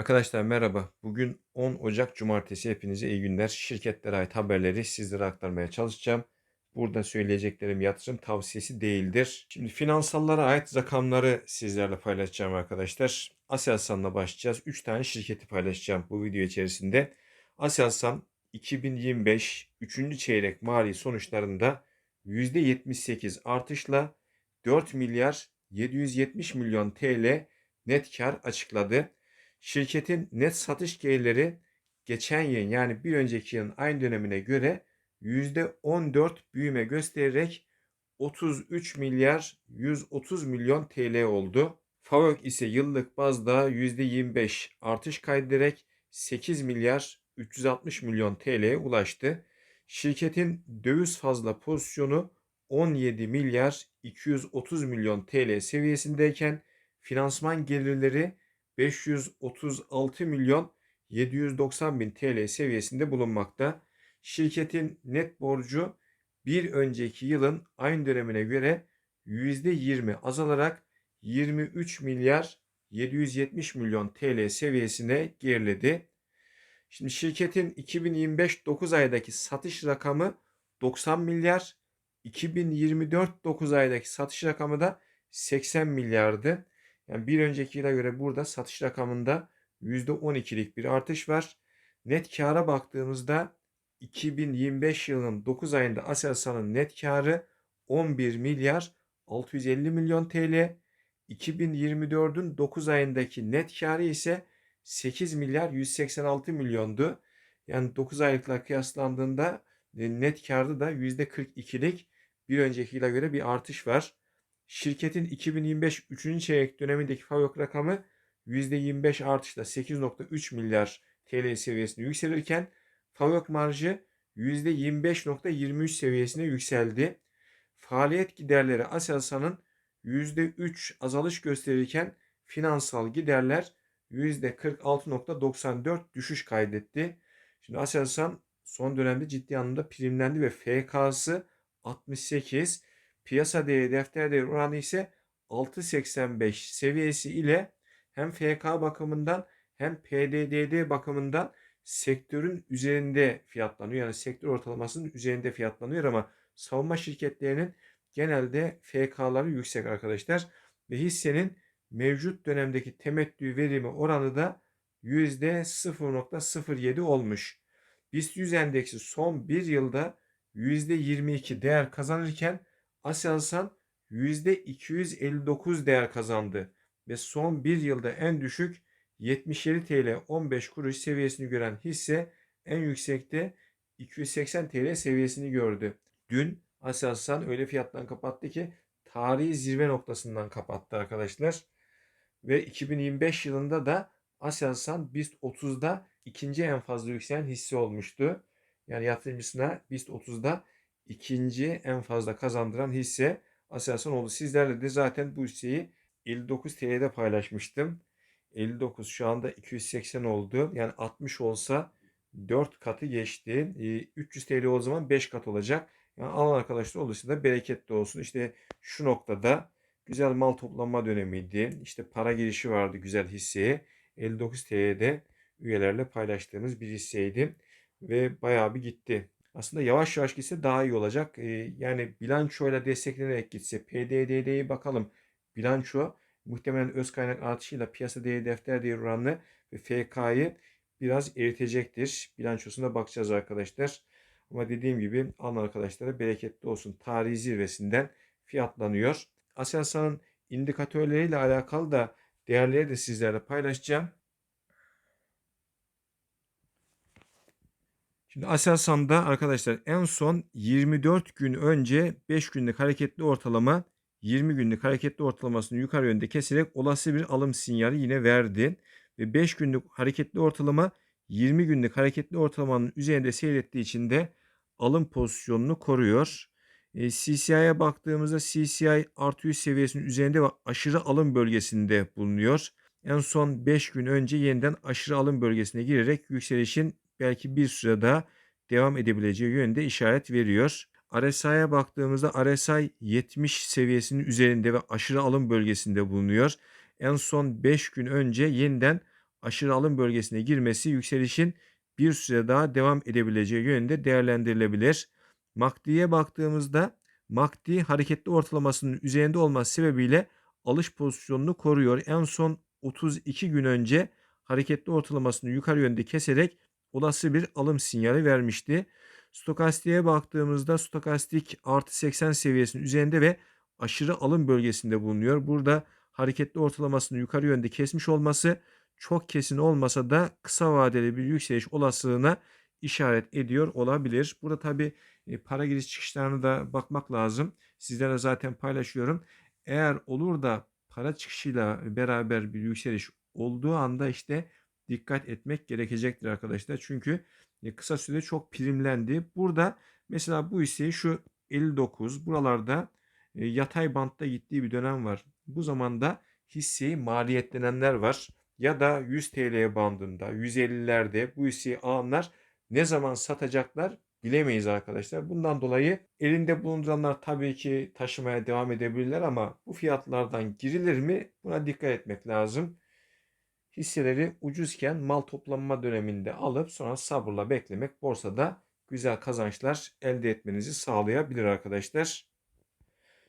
Arkadaşlar merhaba. Bugün 10 Ocak Cumartesi. Hepinize iyi günler. Şirketlere ait haberleri sizlere aktarmaya çalışacağım. Burada söyleyeceklerim yatırım tavsiyesi değildir. Şimdi finansallara ait rakamları sizlerle paylaşacağım arkadaşlar. Aselsan'la başlayacağız. 3 tane şirketi paylaşacağım bu video içerisinde. Aselsan 2025 3. çeyrek mali sonuçlarında %78 artışla 4 milyar 770 milyon TL net kar açıkladı. Şirketin net satış gelirleri geçen yıl yani bir önceki yılın aynı dönemine göre %14 büyüme göstererek 33 milyar 130 milyon TL oldu. FAVÖK ise yıllık bazda %25 artış kaydederek 8 milyar 360 milyon TL'ye ulaştı. Şirketin döviz fazla pozisyonu 17 milyar 230 milyon TL seviyesindeyken finansman gelirleri 536 milyon 790 bin TL seviyesinde bulunmakta. Şirketin net borcu bir önceki yılın aynı dönemine göre %20 azalarak 23 milyar 770 milyon TL seviyesine geriledi. Şimdi şirketin 2025 9 aydaki satış rakamı 90 milyar, 2024 9 aydaki satış rakamı da 80 milyardı. Yani bir önceki yıla göre burada satış rakamında %12'lik bir artış var. Net kâra baktığımızda 2025 yılının 9 ayında Aselsan'ın net karı 11 milyar 650 milyon TL. 2024'ün 9 ayındaki net karı ise 8 milyar 186 milyondu. Yani 9 aylıkla kıyaslandığında e, net karda da %42'lik bir önceki yıla göre bir artış var. Şirketin 2025 3. çeyrek dönemindeki FAVÖK rakamı %25 artışla 8.3 milyar TL seviyesine yükselirken FAVÖK marjı %25.23 seviyesine yükseldi. Faaliyet giderleri Aselsan'ın %3 azalış gösterirken finansal giderler %46.94 düşüş kaydetti. Şimdi Aselsan son dönemde ciddi anlamda primlendi ve FK'sı 68, Piyasa değeri defter değeri oranı ise 6.85 seviyesi ile hem FK bakımından hem PDDD bakımından sektörün üzerinde fiyatlanıyor. Yani sektör ortalamasının üzerinde fiyatlanıyor ama savunma şirketlerinin genelde FK'ları yüksek arkadaşlar. Ve hissenin mevcut dönemdeki temettü verimi oranı da %0.07 olmuş. BIST 100 endeksi son bir yılda %22 değer kazanırken Aselsan %259 değer kazandı ve son bir yılda en düşük 77 TL 15 kuruş seviyesini gören hisse en yüksekte 280 TL seviyesini gördü. Dün Aselsan öyle fiyattan kapattı ki tarihi zirve noktasından kapattı arkadaşlar. Ve 2025 yılında da Aselsan BIST 30'da ikinci en fazla yükselen hisse olmuştu. Yani yatırımcısına BIST 30'da ikinci en fazla kazandıran hisse Aselsan oldu. Sizlerle de zaten bu hisseyi 59 TL'de paylaşmıştım. 59 şu anda 280 oldu. Yani 60 olsa 4 katı geçti. 300 TL o zaman 5 kat olacak. Yani alan arkadaşlar olursa da bereketli olsun. İşte şu noktada güzel mal toplanma dönemiydi. İşte para girişi vardı güzel hisseye. 59 TL'de üyelerle paylaştığımız bir hisseydi. Ve bayağı bir gitti. Aslında yavaş yavaş gitse daha iyi olacak. Ee, yani bilançoyla desteklenerek gitse PDD'ye bakalım. Bilanço muhtemelen öz kaynak artışıyla piyasa değeri defter değeri oranını ve FK'yı biraz eritecektir. Bilançosuna bakacağız arkadaşlar. Ama dediğim gibi alın arkadaşlara bereketli olsun. Tarihi zirvesinden fiyatlanıyor. Aselsan'ın indikatörleriyle alakalı da değerleri de sizlerle paylaşacağım. Şimdi Aselsan'da arkadaşlar en son 24 gün önce 5 günlük hareketli ortalama 20 günlük hareketli ortalamasını yukarı yönde keserek olası bir alım sinyali yine verdi. Ve 5 günlük hareketli ortalama 20 günlük hareketli ortalamanın üzerinde seyrettiği için de alım pozisyonunu koruyor. E, CCI'ye baktığımızda CCI artı 100 seviyesinin üzerinde ve aşırı alım bölgesinde bulunuyor. En son 5 gün önce yeniden aşırı alım bölgesine girerek yükselişin belki bir süre daha devam edebileceği yönde işaret veriyor. RSI'ye baktığımızda RSI 70 seviyesinin üzerinde ve aşırı alım bölgesinde bulunuyor. En son 5 gün önce yeniden aşırı alım bölgesine girmesi yükselişin bir süre daha devam edebileceği yönünde değerlendirilebilir. MACD'ye baktığımızda MACD hareketli ortalamasının üzerinde olması sebebiyle alış pozisyonunu koruyor. En son 32 gün önce hareketli ortalamasını yukarı yönde keserek olası bir alım sinyali vermişti. Stokastiğe baktığımızda stokastik artı 80 seviyesinin üzerinde ve aşırı alım bölgesinde bulunuyor. Burada hareketli ortalamasını yukarı yönde kesmiş olması çok kesin olmasa da kısa vadeli bir yükseliş olasılığına işaret ediyor olabilir. Burada tabi e, para giriş çıkışlarına da bakmak lazım. Sizlere zaten paylaşıyorum. Eğer olur da para çıkışıyla beraber bir yükseliş olduğu anda işte dikkat etmek gerekecektir arkadaşlar. Çünkü e, kısa sürede çok primlendi. Burada mesela bu hisseyi şu 59 buralarda e, yatay bantta gittiği bir dönem var. Bu zamanda hisseyi maliyetlenenler var. Ya da 100 TL bandında 150'lerde bu hisseyi alanlar ne zaman satacaklar bilemeyiz arkadaşlar. Bundan dolayı elinde bulunduranlar tabii ki taşımaya devam edebilirler ama bu fiyatlardan girilir mi? Buna dikkat etmek lazım. Hisseleri ucuzken mal toplanma döneminde alıp sonra sabırla beklemek borsada güzel kazançlar elde etmenizi sağlayabilir arkadaşlar.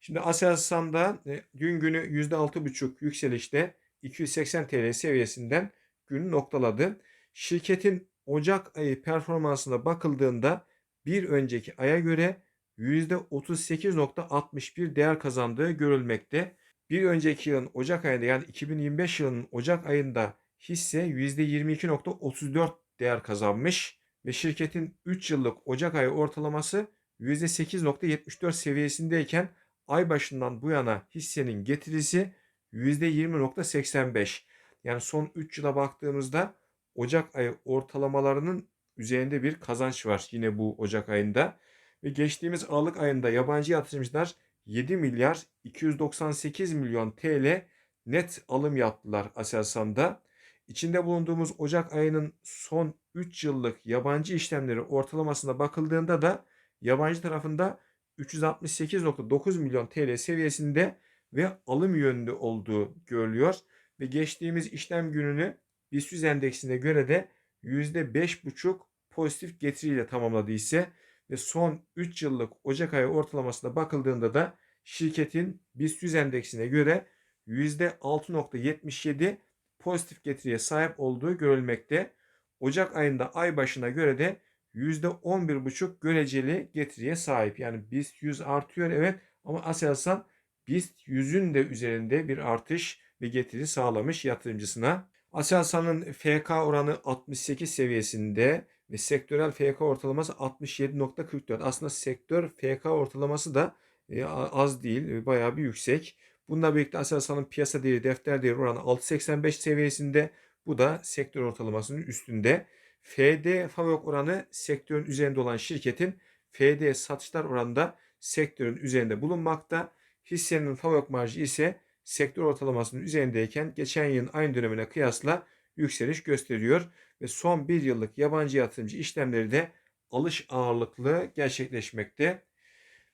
Şimdi Aselsan'da e, gün günü %6,5 yükselişte 280 TL seviyesinden günü noktaladı. Şirketin Ocak ayı performansına bakıldığında bir önceki aya göre %38.61 değer kazandığı görülmekte. Bir önceki yılın Ocak ayında yani 2025 yılının Ocak ayında hisse %22.34 değer kazanmış ve şirketin 3 yıllık Ocak ayı ortalaması %8.74 seviyesindeyken ay başından bu yana hissenin getirisi %20.85. Yani son 3 yıla baktığımızda Ocak ayı ortalamalarının üzerinde bir kazanç var yine bu Ocak ayında. Ve geçtiğimiz Aralık ayında yabancı yatırımcılar 7 milyar 298 milyon TL net alım yaptılar Aselsan'da. İçinde bulunduğumuz Ocak ayının son 3 yıllık yabancı işlemleri ortalamasına bakıldığında da yabancı tarafında 368.9 milyon TL seviyesinde ve alım yönünde olduğu görülüyor. Ve geçtiğimiz işlem gününü BIST endeksine göre de %5,5 pozitif getiriyle tamamladı ise ve son 3 yıllık Ocak ayı ortalamasına bakıldığında da şirketin BIST 100 endeksine göre %6.77 pozitif getiriye sahip olduğu görülmekte. Ocak ayında ay başına göre de %11.5 göreceli getiriye sahip. Yani BIST 100 artıyor evet ama Aselsan BIST 100'ün de üzerinde bir artış ve getiri sağlamış yatırımcısına. Aselsan'ın FK oranı 68 seviyesinde ve sektörel FK ortalaması 67.44. Aslında sektör FK ortalaması da e, az değil, e, bayağı bir yüksek. Bununla birlikte Aselsan'ın piyasa değeri, defter değeri oranı 6.85 seviyesinde. Bu da sektör ortalamasının üstünde. FD FAVÖK oranı sektörün üzerinde olan şirketin FD satışlar oranında sektörün üzerinde bulunmakta. Hissenin FAVÖK marjı ise sektör ortalamasının üzerindeyken geçen yılın aynı dönemine kıyasla yükseliş gösteriyor ve son bir yıllık yabancı yatırımcı işlemleri de alış ağırlıklı gerçekleşmekte.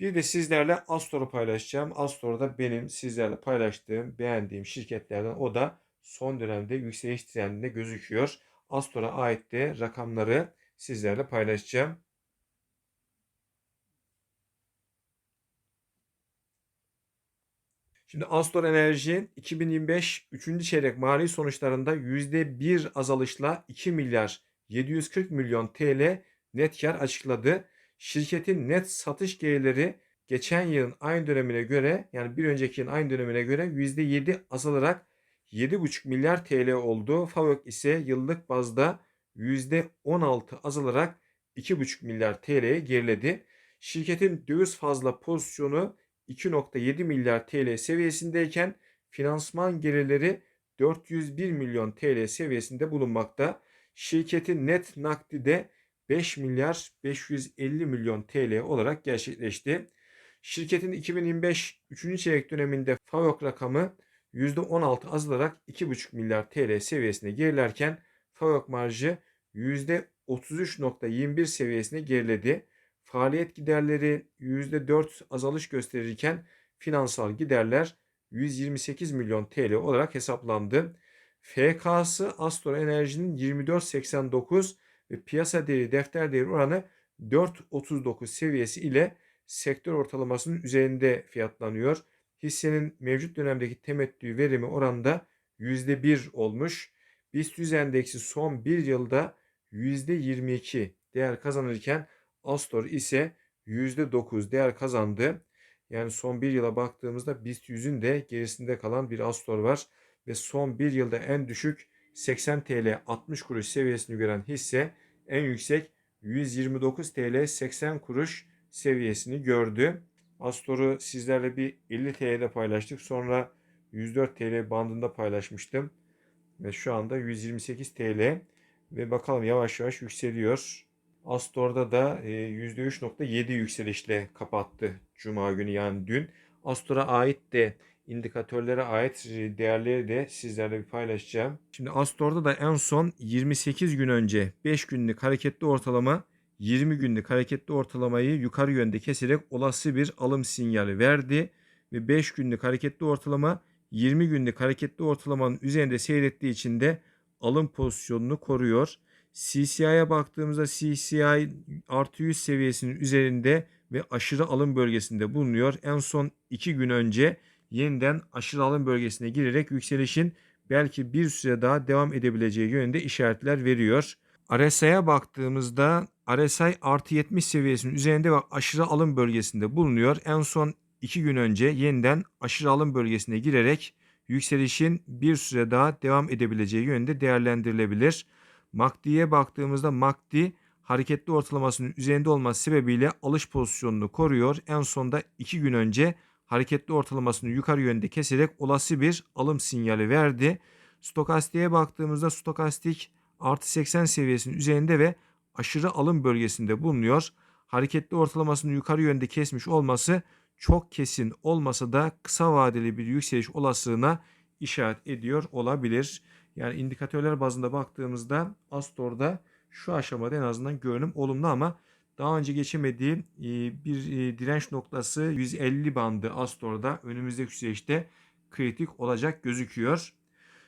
Bir de sizlerle Astor'u paylaşacağım. Astor'da benim sizlerle paylaştığım, beğendiğim şirketlerden o da son dönemde yükseliş trendinde gözüküyor. Astor'a ait de rakamları sizlerle paylaşacağım. Şimdi Astor Enerji 2025 3. çeyrek mali sonuçlarında %1 azalışla 2 milyar 740 milyon TL net kar açıkladı. Şirketin net satış gelirleri geçen yılın aynı dönemine göre yani bir önceki yılın aynı dönemine göre %7 azalarak 7,5 milyar TL oldu. FAVÖK ise yıllık bazda %16 azalarak 2,5 milyar TL'ye geriledi. Şirketin döviz fazla pozisyonu 2.7 milyar TL seviyesindeyken finansman gelirleri 401 milyon TL seviyesinde bulunmakta. Şirketin net nakdi de 5 milyar 550 milyon TL olarak gerçekleşti. Şirketin 2025 3. çeyrek döneminde FAVÖK rakamı %16 azalarak 2,5 milyar TL seviyesine gerilerken FAVÖK marjı %33.21 seviyesine geriledi. Faaliyet giderleri %4 azalış gösterirken finansal giderler 128 milyon TL olarak hesaplandı. FK'sı Astor Enerji'nin 24.89 ve piyasa değeri defter değeri oranı 4.39 seviyesi ile sektör ortalamasının üzerinde fiyatlanıyor. Hissenin mevcut dönemdeki temettü verimi oranında %1 olmuş. BIST 100 endeksi son bir yılda %22 değer kazanırken Astor ise %9 değer kazandı. Yani son bir yıla baktığımızda BIST 100'ün de gerisinde kalan bir Astor var. Ve son bir yılda en düşük 80 TL 60 kuruş seviyesini gören hisse en yüksek 129 TL 80 kuruş seviyesini gördü. Astor'u sizlerle bir 50 TL'de paylaştık. Sonra 104 TL bandında paylaşmıştım. Ve şu anda 128 TL ve bakalım yavaş yavaş yükseliyor. Astor'da da %3.7 e, yükselişle kapattı Cuma günü yani dün. Astor'a ait de indikatörlere ait değerleri de sizlerle bir paylaşacağım. Şimdi Astor'da da en son 28 gün önce 5 günlük hareketli ortalama 20 günlük hareketli ortalamayı yukarı yönde keserek olası bir alım sinyali verdi ve 5 günlük hareketli ortalama 20 günlük hareketli ortalamanın üzerinde seyrettiği için de alım pozisyonunu koruyor. CCI'ye baktığımızda CCI artı 100 seviyesinin üzerinde ve aşırı alım bölgesinde bulunuyor. En son 2 gün önce yeniden aşırı alım bölgesine girerek yükselişin belki bir süre daha devam edebileceği yönünde işaretler veriyor. RSI'ye baktığımızda RSI artı 70 seviyesinin üzerinde ve aşırı alım bölgesinde bulunuyor. En son 2 gün önce yeniden aşırı alım bölgesine girerek yükselişin bir süre daha devam edebileceği yönünde değerlendirilebilir. MACD'ye baktığımızda MACD hareketli ortalamasının üzerinde olması sebebiyle alış pozisyonunu koruyor. En sonda 2 gün önce hareketli ortalamasını yukarı yönde keserek olası bir alım sinyali verdi. Stokastiğe baktığımızda stokastik artı 80 seviyesinin üzerinde ve aşırı alım bölgesinde bulunuyor. Hareketli ortalamasını yukarı yönde kesmiş olması çok kesin olmasa da kısa vadeli bir yükseliş olasılığına işaret ediyor olabilir. Yani indikatörler bazında baktığımızda Astor'da şu aşamada en azından görünüm olumlu ama daha önce geçemediği e, bir e, direnç noktası 150 bandı Astor'da önümüzdeki süreçte kritik olacak gözüküyor.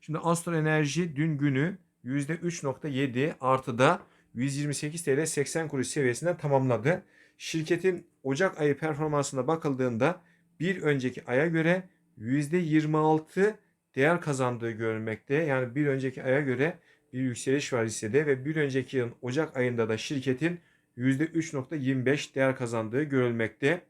Şimdi Astor Enerji dün günü %3.7 artıda 128 TL 80 kuruş seviyesinden tamamladı. Şirketin Ocak ayı performansına bakıldığında bir önceki aya göre %26 değer kazandığı görülmekte. Yani bir önceki aya göre bir yükseliş var hissede ve bir önceki yılın Ocak ayında da şirketin %3.25 değer kazandığı görülmekte.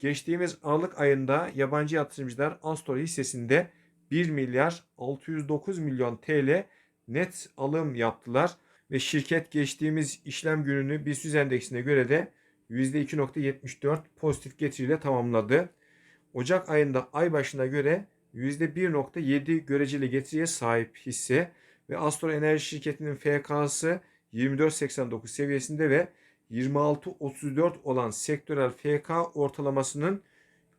Geçtiğimiz Aralık ayında yabancı yatırımcılar Astor hissesinde 1 milyar 609 milyon TL net alım yaptılar ve şirket geçtiğimiz işlem gününü BIST endeksine göre de %2.74 pozitif getiriyle tamamladı. Ocak ayında ay başına göre %1.7 göreceli getiriye sahip hisse ve Astor Enerji şirketinin FK'sı 24.89 seviyesinde ve 26.34 olan sektörel FK ortalamasının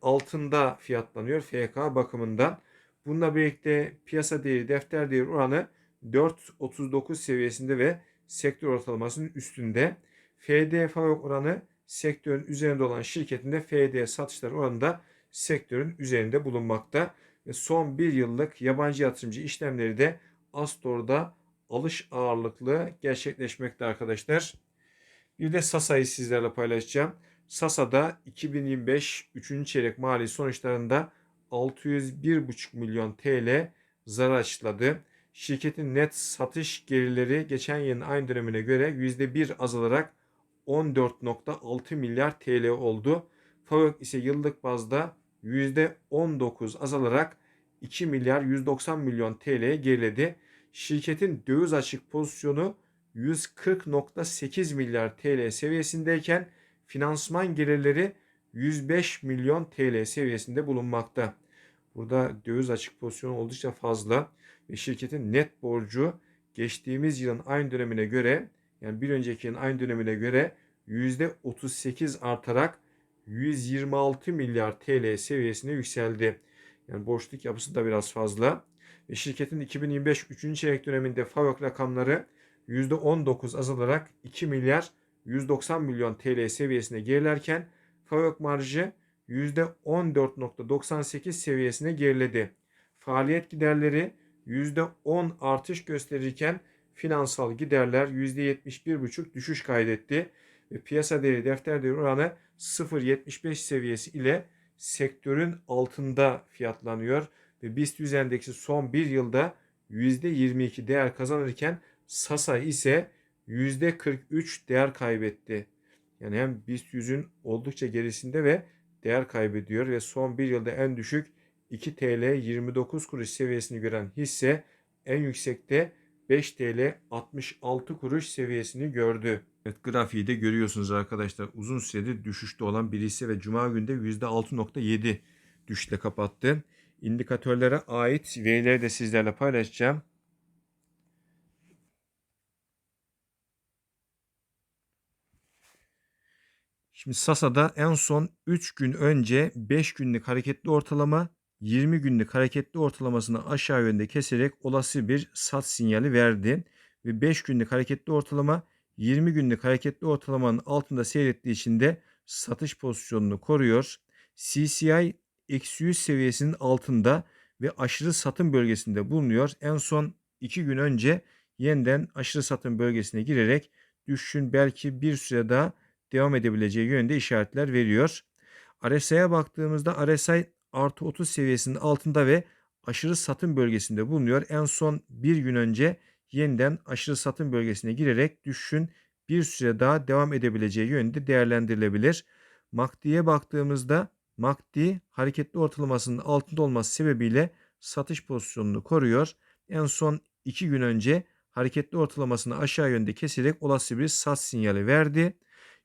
altında fiyatlanıyor FK bakımından. Bununla birlikte piyasa değeri defter değeri oranı 4.39 seviyesinde ve sektör ortalamasının üstünde. FD oranı sektörün üzerinde olan şirketinde FD satışlar oranında sektörün üzerinde bulunmakta. Ve son bir yıllık yabancı yatırımcı işlemleri de Astor'da alış ağırlıklı gerçekleşmekte arkadaşlar. Bir de Sasa'yı sizlerle paylaşacağım. Sasa'da 2025 3. çeyrek mali sonuçlarında 601,5 milyon TL zarar açıkladı. Şirketin net satış gelirleri geçen yılın aynı dönemine göre %1 azalarak 14.6 milyar TL oldu. FAVÖK ise yıllık bazda %19 azalarak 2 milyar 190 milyon TL'ye geriledi. Şirketin döviz açık pozisyonu 140.8 milyar TL seviyesindeyken finansman gelirleri 105 milyon TL seviyesinde bulunmakta. Burada döviz açık pozisyonu oldukça fazla ve şirketin net borcu geçtiğimiz yılın aynı dönemine göre yani bir önceki yılın aynı dönemine göre %38 artarak 126 milyar TL seviyesine yükseldi. Yani borçluk yapısı da biraz fazla. Ve şirketin 2025 3. çeyrek döneminde FAVÖK rakamları %19 azalarak 2 milyar 190 milyon TL seviyesine gerilerken FAVÖK marjı %14.98 seviyesine geriledi. Faaliyet giderleri %10 artış gösterirken finansal giderler %71,5 düşüş kaydetti ve piyasa değeri defter değeri oranı 0.75 seviyesi ile sektörün altında fiyatlanıyor ve BIST 100 endeksi son bir yılda %22 değer kazanırken Sasa ise %43 değer kaybetti. Yani hem BIST 100'ün oldukça gerisinde ve değer kaybediyor ve son bir yılda en düşük 2 TL 29 kuruş seviyesini gören hisse en yüksekte 5 TL 66 kuruş seviyesini gördü. Evet grafiği de görüyorsunuz arkadaşlar. Uzun süredir düşüşte olan bir hisse ve cuma günde %6.7 düşle kapattı. İndikatörlere ait verileri de sizlerle paylaşacağım. Şimdi Sasa'da en son 3 gün önce 5 günlük hareketli ortalama 20 günlük hareketli ortalamasını aşağı yönde keserek olası bir sat sinyali verdi. Ve 5 günlük hareketli ortalama 20 günlük hareketli ortalamanın altında seyrettiği için de satış pozisyonunu koruyor. CCI eksi 100 seviyesinin altında ve aşırı satım bölgesinde bulunuyor. En son 2 gün önce yeniden aşırı satım bölgesine girerek düşüşün belki bir süre daha devam edebileceği yönünde işaretler veriyor. RSI'ye baktığımızda RSI artı 30 seviyesinin altında ve aşırı satım bölgesinde bulunuyor. En son bir gün önce yeniden aşırı satım bölgesine girerek düşüşün bir süre daha devam edebileceği yönünde değerlendirilebilir. MACD'ye baktığımızda MACD hareketli ortalamasının altında olması sebebiyle satış pozisyonunu koruyor. En son 2 gün önce hareketli ortalamasını aşağı yönde keserek olası bir sat sinyali verdi.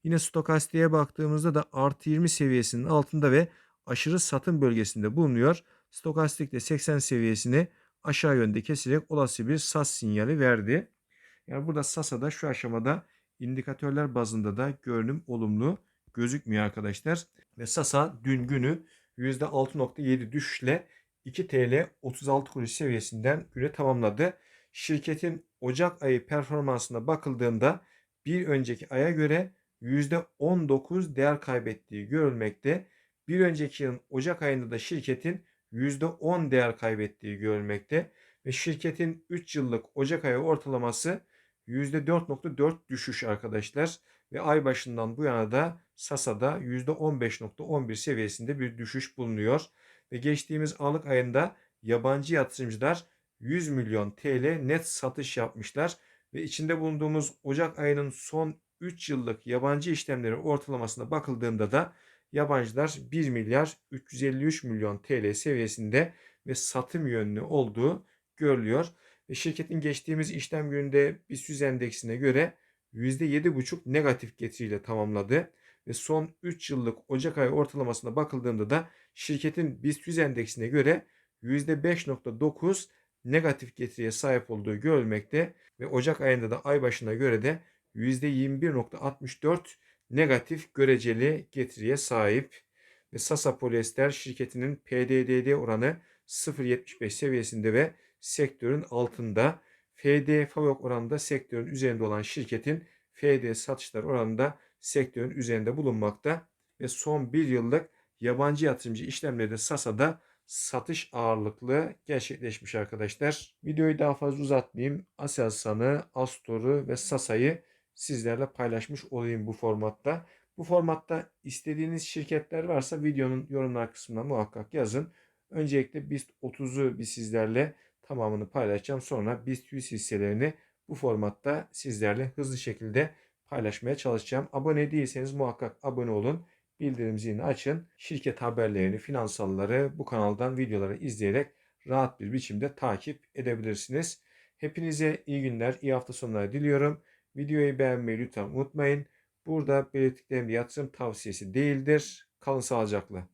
Yine stokastiğe baktığımızda da artı 20 seviyesinin altında ve aşırı satım bölgesinde bulunuyor. Stokastik de 80 seviyesini aşağı yönde keserek olası bir SAS sinyali verdi. Yani burada SAS'a şu aşamada indikatörler bazında da görünüm olumlu gözükmüyor arkadaşlar. Ve SAS'a dün günü %6.7 düşüşle 2 TL 36 kuruş seviyesinden güne tamamladı. Şirketin Ocak ayı performansına bakıldığında bir önceki aya göre %19 değer kaybettiği görülmekte. Bir önceki yılın Ocak ayında da şirketin %10 değer kaybettiği görülmekte ve şirketin 3 yıllık Ocak ayı ortalaması %4.4 düşüş arkadaşlar ve ay başından bu yana da Sasa'da %15.11 seviyesinde bir düşüş bulunuyor ve geçtiğimiz Aralık ayında yabancı yatırımcılar 100 milyon TL net satış yapmışlar ve içinde bulunduğumuz Ocak ayının son 3 yıllık yabancı işlemleri ortalamasına bakıldığında da yabancılar 1 milyar 353 milyon TL seviyesinde ve satım yönlü olduğu görülüyor. Ve şirketin geçtiğimiz işlem gününde BIST 100 endeksine göre %7,5 negatif getiriyle tamamladı. Ve son 3 yıllık Ocak ayı ortalamasına bakıldığında da şirketin BIST 100 endeksine göre %5,9 negatif getiriye sahip olduğu görülmekte ve Ocak ayında da ay başına göre de %21.64 negatif göreceli getiriye sahip ve Sasa Polyester şirketinin PDDD oranı 0.75 seviyesinde ve sektörün altında. FD FAVÖK oranında sektörün üzerinde olan şirketin FD satışlar oranında sektörün üzerinde bulunmakta ve son bir yıllık yabancı yatırımcı işlemleri de Sasa'da satış ağırlıklı gerçekleşmiş arkadaşlar. Videoyu daha fazla uzatmayayım. Aselsan'ı, Astor'u ve Sasa'yı sizlerle paylaşmış olayım bu formatta. Bu formatta istediğiniz şirketler varsa videonun yorumlar kısmına muhakkak yazın. Öncelikle BIST 30'u bir sizlerle tamamını paylaşacağım. Sonra BIST 100 hisselerini bu formatta sizlerle hızlı şekilde paylaşmaya çalışacağım. Abone değilseniz muhakkak abone olun. Bildirim zilini açın. Şirket haberlerini, finansalları bu kanaldan videoları izleyerek rahat bir biçimde takip edebilirsiniz. Hepinize iyi günler, iyi hafta sonları diliyorum. Videoyu beğenmeyi lütfen unutmayın. Burada belirttiklerim yatırım tavsiyesi değildir. Kalın sağlıcakla.